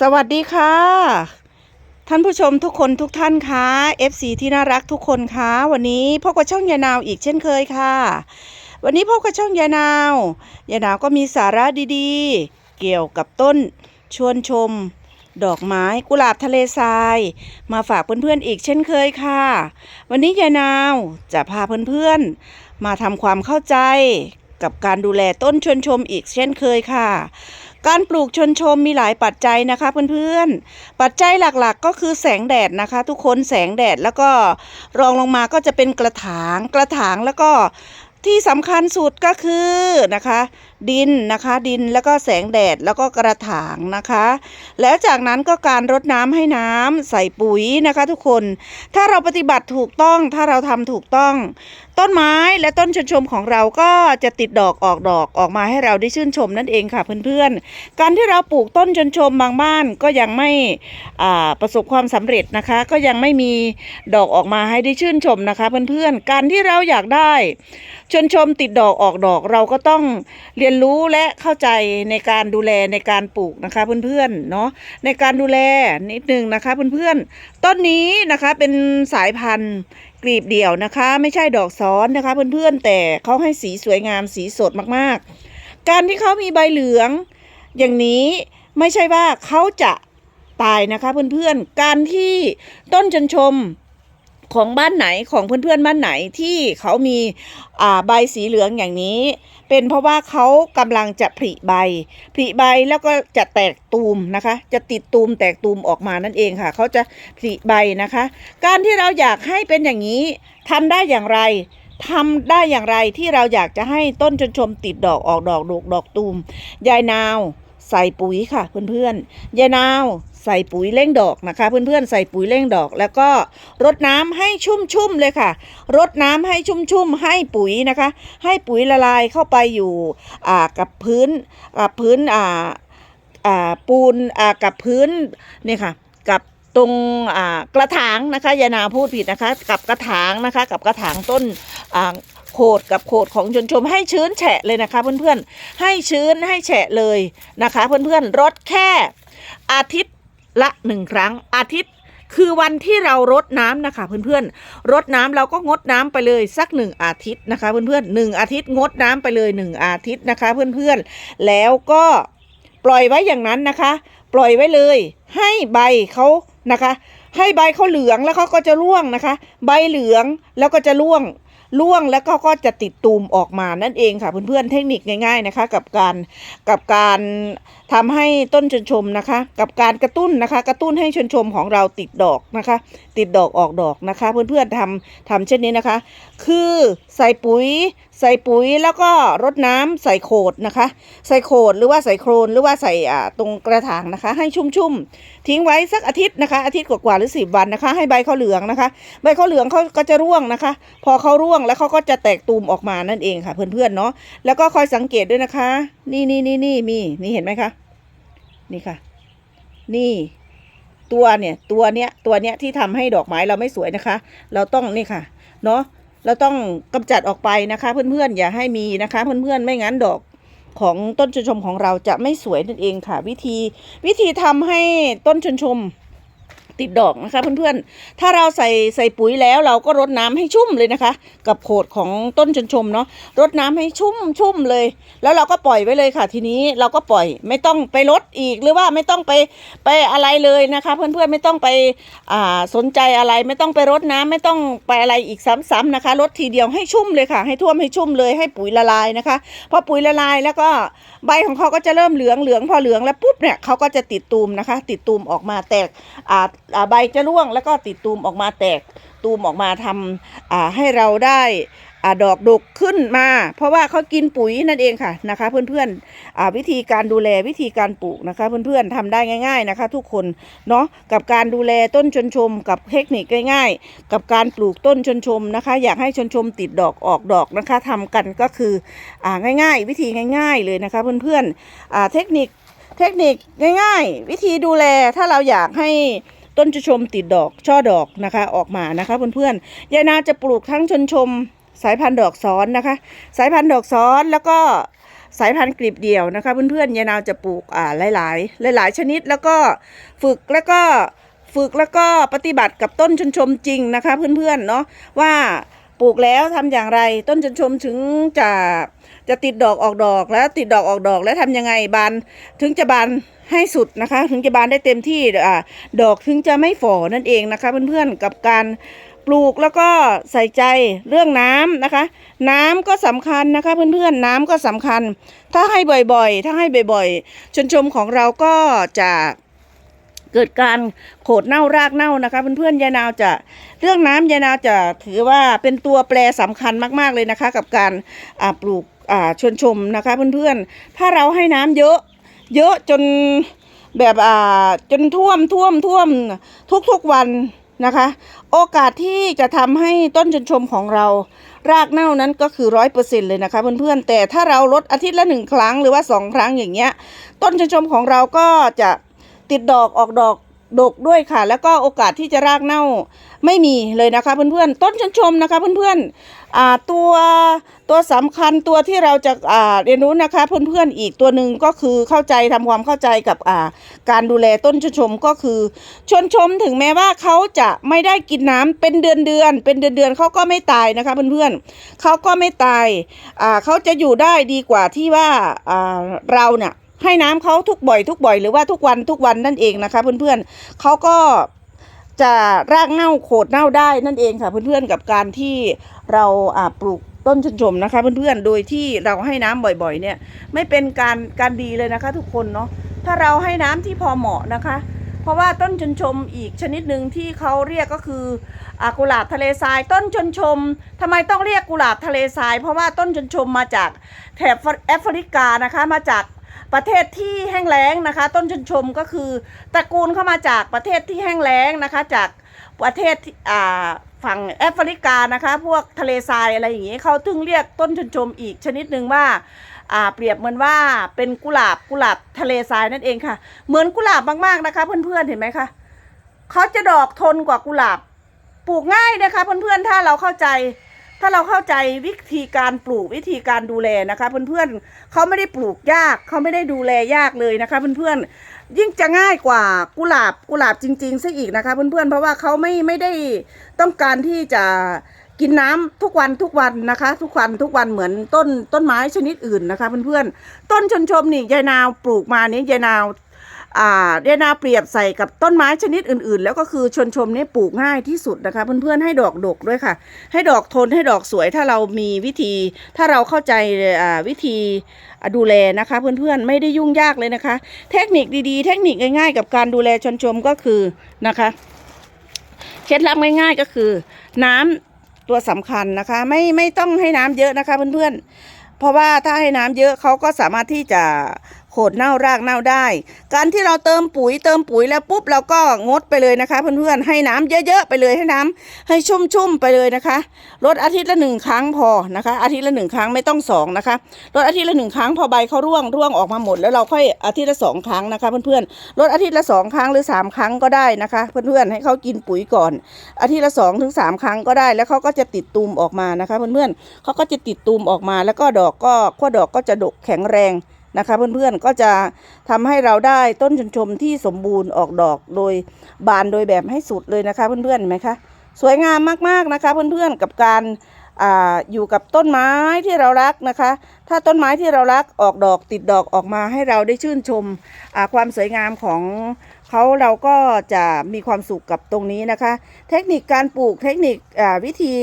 สวัสดีค่ะ ท่านผู้ชมทุกคนทุกท่านคะ FC ที่น่ารักทุกคนคะ วันนี้พบกับช่องยายนาวอีกเช่นเคยค่ะ วันนี้พบกับช่องยายนาว ยายนาวก็มีสาระดีๆ เกี่ยวกับต้นชวนชม ดอกไม้กุหลาบทะเลทราย มาฝากเพื่อนๆอีกเช่นเคยค่ะ วันนี้ยายนาวจะพาเพื่อนๆมาทำความเข้าใจกับการดูแลต้นชวนชมอีกเช่นเคยค่ะ การปลูกชนชมมีหลายปัจจัยนะคะเพื่อนๆ ปัจจัยหลักๆก็คือแสงแดดนะคะ ทุกคนแสงแดดแล้วก็รองลงมาก็จะเป็นกระถางกระถางแล้วก็ที่สำคัญสุดก็คือนะคะ ดินนะคะดินแล้วก็แสงแดดแล้วก็กระถางนะคะ แล้วจากนั้นก็การรดน้ำให้น้ำใส่ปุ๋ยนะคะ ทุกคนถ้าเราปฏิบัติถูกต้องถ้าเราทำถูกต้อง ต้นไม้และต้นชนชมของเราก็จะติดดอกออกดอกออกมาให้เราได้ชื่นชมนั่นเองค่ะเพื่อนๆ การที่เราปลูกต้นชนชมบางบ้านก็ยังไม่ประสบความสำเร็จนะคะ ก็ยังไม่มีดอกออกมาให้ได้ชื่นชมนะคะเพื่อนๆ การที่เราอยากได้ชนชมติดดอกออกดอกเราก็ต้องเรียนรู้และเข้าใจในการดูแลในการปลูกนะคะเพื่อนๆเนาะในการดูแลนิดนึงนะคะเพื่อนๆต้นนี้นะคะเป็นสายพันธุ์ กลีบเดี่ยวนะคะ ไม่ใช่ดอกซ้อนนะคะ เพื่อนๆแต่เขาให้สีสวยงามสีสดมากๆ การที่เขามีใบเหลือง อย่างนี้ไม่ใช่ว่าเขาจะตายนะคะเพื่อนๆการที่ต้นชนชม ของบ้านไหนของเพื่อนๆบ้านไหนที่เขามีใบสีเหลืองอย่างนี้ เป็นเพราะว่าเขากำลังจะผลิใบผลิใบแล้วก็จะแตกตูมนะคะ จะติดตูมแตกตูมออกมานั่นเองค่ะ เขาจะผลิใบนะคะ การที่เราอยากให้เป็นอย่างนี้ทำได้อย่างไรทำได้อย่างไรที่เราอยากจะให้ต้นชนชมติดดอกออกดอกดอกดอกตูมยายนาวใส่ปุ๋ยค่ะเพื่อนๆยายนาว ใส่ปุ๋ยเร่งดอกนะคะ เพื่อนๆใส่ปุ๋ยเร่งดอก แล้วก็รดน้ำให้ชุ่มๆเลยค่ะ รดน้ำให้ชุ่มๆให้ปุ๋ยนะคะ ให้ปุ๋ยละลายเข้าไปอยู่กับพื้นกับพื้นปูนกับพื้นเนี่ยค่ะกับตรงกระถางนะคะยานาพูดผิดนะคะ กับกระถางนะคะ กับกระถางต้นโขดกับโขดของชนชมให้ชื้นแฉะเลยนะคะเพื่อนๆให้ชื้นให้แฉะเลยนะคะ เพื่อนๆรดแค่อาทิตย์ ละหนึ่งครั้งอาทิตย์คือวันที่เรารดน้ำนะคะเพื่อนๆรดน้ำเราก็งดน้ำไปเลยสักหนึ่งอาทิตย์นะคะเพื่อนๆหนึ่งอาทิตย์งดน้ำไปเลยหนึ่งอาทิตย์นะคะเพื่อนๆแล้วก็ปล่อยไว้อย่างนั้นนะคะ ปล่อยไว้เลย ให้ใบเขานะคะ ให้ใบเขาเหลืองแล้วเขาก็จะร่วงนะคะ ใบเหลืองแล้วก็จะร่วง ล่วงแล้วก็ก็จะติดตูมออกมานั่นเองค่ะเพื่อนๆเทคนิคง่าย ๆนะคะ กับการกับการทำให้ต้นชนชมนะคะ กับการกระตุ้นนะคะ กระตุ้นให้ชนชมของเราติดดอกนะคะ ติดดอกออกดอกนะคะ เพื่อนๆทำทำเช่นนี้นะคะ คือใส่ปุ๋ยใส่ปุ๋ยแล้วก็รดน้ำใส่โขดนะคะ ใส่โขดหรือว่าใส่โครนหรือว่าใส่อ่าตรงกระถางนะคะ ให้ชุ่มๆทิ้งไว้สักอาทิตย์นะคะ อาทิตย์กว่าๆหรือสิบวันนะคะ ให้ใบเขาเหลืองนะคะ ใบเขาเหลืองเขาก็จะร่วงนะคะ พอเขาร่วงแล้วเขาก็จะแตกตูมออกมานั่นเองค่ะ เพื่อนๆเนาะแล้วก็คอยสังเกตด้วยนะคะ นี่นี่นี่นี่มีนี่เห็นไหมคะนี่ค่ะ นี่ตัวเนี่ยตัวเนี้ยตัวเนี้ยที่ทำให้ดอกไม้เราไม่สวยนะคะ เราต้องนี่ค่ะ เนาะ เราต้องกำจัดออกไปนะคะ เพื่อนๆอย่าให้มีนะคะ เพื่อนๆไม่งั้นดอกของต้นชนชมของเราจะไม่สวยนั่นเองค่ะ วิธีวิธีทำให้ต้นชนชม ติดดอกนะคะเพื่อนๆ ถ้าเราใส่ใส่ปุ๋ยแล้วเราก็รดน้ำให้ชุ่มเลยนะคะ กับโขดของต้นชนชมเนาะรดน้ำให้ชุ่มชุ่มเลย แล้วเราก็ปล่อยไว้เลยค่ะ ทีนี้เราก็ปล่อยไม่ต้องไปรดอีกหรือว่าไม่ต้องไปไปอะไรเลยนะคะ เพื่อนๆไม่ต้องไปอ่าสนใจอะไรไม่ต้องไปรดน้ำไม่ต้องไปอะไรอีกซ้ำๆนะคะรดทีเดียวให้ชุ่มเลยค่ะ ให้ท่วมให้ชุ่มเลยให้ปุ๋ยละลายนะคะพอปุ๋ยละลายแล้วก็ใบของเขาก็จะเริ่มเหลืองเหลืองพอเหลืองแล้วปุ๊บเนี่ยเขาก็จะติดตูมนะคะ ติดตูมออกมาแตกอ่าใบจะร่วงแล้วก็ติดตูมออกมาแตกตูมออกมาทำอ่าให้เราได้อดอกดกขึ้นมา เพราะว่าเขากินปุ๋ยนั่นเองค่ะนะคะเพื่อนๆวิธีการดูแลวิธีการปลูกนะคะเพื่อนๆทำได้ง่าย ๆนะคะ ทุกคนเนาะกับการดูแลต้นชนชม กับเทคนิคง่าย ๆ กับการปลูกต้นชนชมนะคะ อยากให้ชนชมติดดอกออกดอกนะคะทำกันก็คืออง่าย ๆ วิธีง่าย ๆ เลยนะคะเพื่อนๆเทคนิคเทคนิคง่าย ๆ วิธีดูแลถ้าเราอยากให้ ต้นชะชมติดดอกช่อดอกนะคะออกมานะคะเพื่อนๆยายนาจะปลูกทั้งชนชมสายพันธุ์ดอกซ้อนนะคะ สายพันธุ์ดอกซ้อนแล้วก็สายพันธุ์กลีบเดี่ยวนะคะ เพื่อนๆยายนาจะปลูกอ่าหลายๆ หลาย ๆ ชนิดแล้วก็ฝึกแล้วก็ฝึกแล้วก็ปฏิบัติกับต้นชนชมจริงนะคะ เพื่อนๆเนาะว่า ปลูกแล้วทำอย่างไร ต้นชนชมถึงจะจะติดดอกออกดอกแล้วติดดอกออกดอกแล้วทำยังไงบานถึงจะบานให้สุดนะคะ ถึงจะบานได้เต็มที่อ่าดอกถึงจะไม่ฝ่อนั่นเองนะคะเพื่อนๆกับการปลูกแล้วก็ใส่ใจเรื่องน้ำนะคะ น้ำก็สำคัญนะคะเพื่อนๆน้ำก็สำคัญ ถ้าให้บ่อยๆ ถ้าให้บ่อยๆชนชมของเราก็จะ เกิดการโขดเน่ารากเน่านะคะเพื่อนๆยายนาวจะเรื่องน้ำยายนาวจะถือว่าเป็นตัวแปรสำคัญมากๆเลยนะคะ กับการปลูกชวนชมนะคะเพื่อนๆ ถ้าเราให้น้ำเยอะเยอะจนแบบอ่าจนท่วมท่วมท่วมทุกๆวันนะคะ โอกาสที่จะทำให้ต้นชนชมของเรารากเน่านั้นก็คือร้อยเปอร์เซ็นเลยนะคะเพื่อนๆแต่ถ้าเราลดอาทิตย์ละหนึ่งครั้งหรือว่าสองครั้งอย่างเงี้ย ต้นชนชมของเราก็จะ ติดดอกออกดอกดกด้วยค่ะ แล้วก็โอกาสที่จะรากเน่าไม่มีเลยนะคะเพื่อนๆต้นชนชมนะคะเพื่อนๆตัวตัวสำคัญตัวที่เราจะาเรียนรู้นะคะเพื่อนๆอีกตัวหนึ่งก็คือเข้าใจทำความเข้าใจกับาการดูแลต้นชนชมก็คือชนชมถึงแม้ว่าเขาจะไม่ได้กินน้ำเป็นเดือนเดือนเป็นเดือนเดือนเขาก็ไม่ตายนะคะเพื่อนๆเขาก็ไม่ตายาเขาจะอยู่ได้ดีกว่าที่ว่าอ่าเราเนี่ย ให้น้ำเขาทุกบ่อยทุกบ่อยหรือว่าทุกวันทุกวันนั่นเองนะคะ เพื่อนๆเขาก็จะรากเน่าโขดเน่าได้นั่นเองค่ะ เพื่อนๆกับการที่เราปลูกต้นชนชมนะคะ เพื่อนๆโดยที่เราให้น้ำบ่อยๆ เนี่ย ไม่เป็นการการดีเลยนะคะ ทุกคนเนาะถ้าเราให้น้ำที่พอเหมาะนะคะ เพราะว่าต้นชนชมอีกชนิดหนึ่งที่เขาเรียกก็คืออากุหลาบทะเลทรายต้นชนชมทำไมต้องเรียกกุหลาบทะเลทราย เพราะว่าต้นชนชมมาจากแถบแอฟริกานะคะมาจาก ประเทศที่แห้งแล้งนะคะ ต้นชนชมก็คือตระกูลเข้ามาจากประเทศที่แห้งแล้งนะคะ จากประเทศอ่าฝั่งแอฟริกานะคะ พวกทะเลทรายอะไรอย่างนี้เขาถึงเรียกต้นชนชมอีกชนิดหนึ่งว่าอ่าเปรียบเหมือนว่าเป็นกุหลาบกุหลาบทะเลทรายนั่นเองค่ะ เหมือนกุหลาบมากๆนะคะ เพื่อนๆเห็นไหมคะเขาจะดอกทนกว่ากุหลาบปลูกง่ายนะคะ เพื่อนๆถ้าเราเข้าใจ ถ้าเราเข้าใจวิธีการปลูกวิธีการดูแลนะคะเพื่อนๆเขาไม่ได้ปลูกยากเขาไม่ได้ดูแลยากเลยนะคะเพื่อนๆยิ่งจะง่ายกว่ากุหลาบกุหลาบจริงๆซะอีกนะคะเพื่อนๆเพราะว่าเขาไม่ไม่ได้ต้องการที่จะกินน้ำทุกวันทุกวันนะคะ ทุกวันทุกวันเหมือนต้นต้นไม้ชนิดอื่นนะคะเพื่อนๆต้นชนชมนี่ยายนาวปลูกมานี้ยายนาว อ่ายนาเปรียบใส่กับต้นไม้ชนิดอื่นๆ แล้วก็คือชนชมนี่ปลูกง่ายที่สุดนะคะ เพื่อนๆให้ดอกดกด้วยค่ะ ให้ดอกทนให้ดอกสวยถ้าเรามีวิธี ถ้าเราเข้าใจวิธีดูแลนะคะ เพื่อนๆไม่ได้ยุ่งยากเลยนะคะ เทคนิคดีๆ เทคนิคง่ายๆ กับการดูแลชนชมก็คือนะคะเคล็ดลับง่ายๆก็คือ น้ำตัวสำคัญนะคะ ไม่ไม่ต้องให้น้ำเยอะนะคะเพื่อนๆเพราะว่าถ้าให้น้ำเยอะเขาก็สามารถที่จะ โขดเน่ารากเน่าได้ การที่เราเติมปุ๋ยเติมปุ๋ยแล้วปุ๊บเราก็งดไปเลยนะคะเพื่อนๆให้น้ำเยอะๆไปเลยให้น้ำให้ชุ่มๆไปเลยนะคะลดอาทิตย์ละหนึ่งครั้งพอนะคะ อาทิตย์ละหนึ่งครั้งไม่ต้องสองนะคะลดอาทิตย์ละหนึ่งครั้งพอใบเขาร่วงร่วงออกมาหมด แล้วเราค่อยอาทิตย์ละสองครั้งนะคะเพื่อนๆลดอาทิตย์ละสองครั้งหรือสามครั้งก็ได้นะคะ เพื่อนๆให้เขากินปุ๋ยก่อน อาทิตย์ละสองถึงสามครั้งก็ได้ แล้วเขาก็จะติดตูมออกมานะคะเพื่อนๆเขาก็จะติดตูมออกมาแล้วก็ดอกก็ขั้วดอกก็จะดกแข็งแรง นะคะเพื่อนๆก็จะทำให้เราได้ต้นชนชมที่สมบูรณ์ออกดอกโดยบานโดยแบบให้สุดเลยนะคะเพื่อนๆเห็นไหมคะสวยงามมากๆนะคะเพื่อนๆกับการออยู่กับต้นไม้ที่เรารักนะคะ ถ้าต้นไม้ที่เรารักออกดอกติดดอกออกมาให้เราได้ชื่นชมความสวยงามของ เขาเราก็จะมีความสุขกับตรงนี้นะคะ เทคนิคการปลูกเทคนิควิธี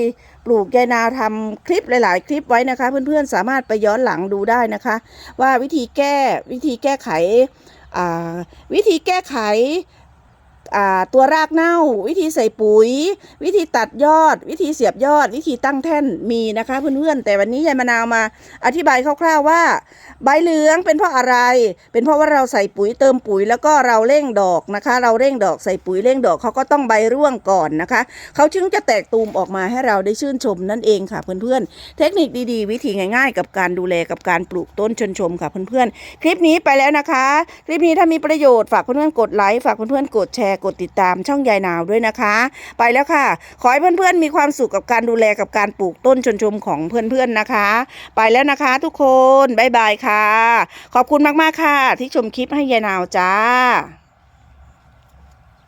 ปลูกยายนาทำคลิปหลาย ๆ คลิปไว้นะคะ เพื่อนๆสามารถไปย้อนหลังดูได้นะคะ ว่าวิธีแก้วิธีแก้ไขวิธีแก้ไข ตัวรากเน่า วิธีใส่ปุ๋ย วิธีตัดยอด วิธีเสียบยอด วิธีตั้งแท่นมีนะคะเพื่อนๆแต่วันนี้ยายมะนาวมาอธิบายคร่าวๆว่า ใบเหลืองเป็นเพราะอะไร เป็นเพราะว่าเราใส่ปุ๋ยเติมปุ๋ยแล้วก็เราเร่งดอกนะคะ เราเร่งดอกใส่ปุ๋ยเร่งดอกเขาก็ต้องใบร่วงก่อนนะคะเขาจึงจะแตกตูมออกมาให้เราได้ชื่นชมนั่นเองค่ะเพื่อนๆ เทคนิคดีๆ วิธีง่าย ๆ กับการดูแลกับการปลูกต้นชนชมค่ะเพื่อนๆ คลิปนี้ไปแล้วนะคะ คลิปนี้ถ้ามีประโยชน์ฝากเพื่อนๆกดไลค์ฝากเพื่อนๆกดแชร์กดติดตามช่องยายนาวด้วยนะคะ ไปแล้วค่ะ ขอให้เพื่อนๆมีความสุขกับการดูแลกับการปลูกต้นชนชมของเพื่อนๆนะคะ ไปแล้วนะคะทุกคนบ๊ายบายค่ะ ขอบคุณมากๆค่ะ ที่ชมคลิปให้ยายนาวจ้า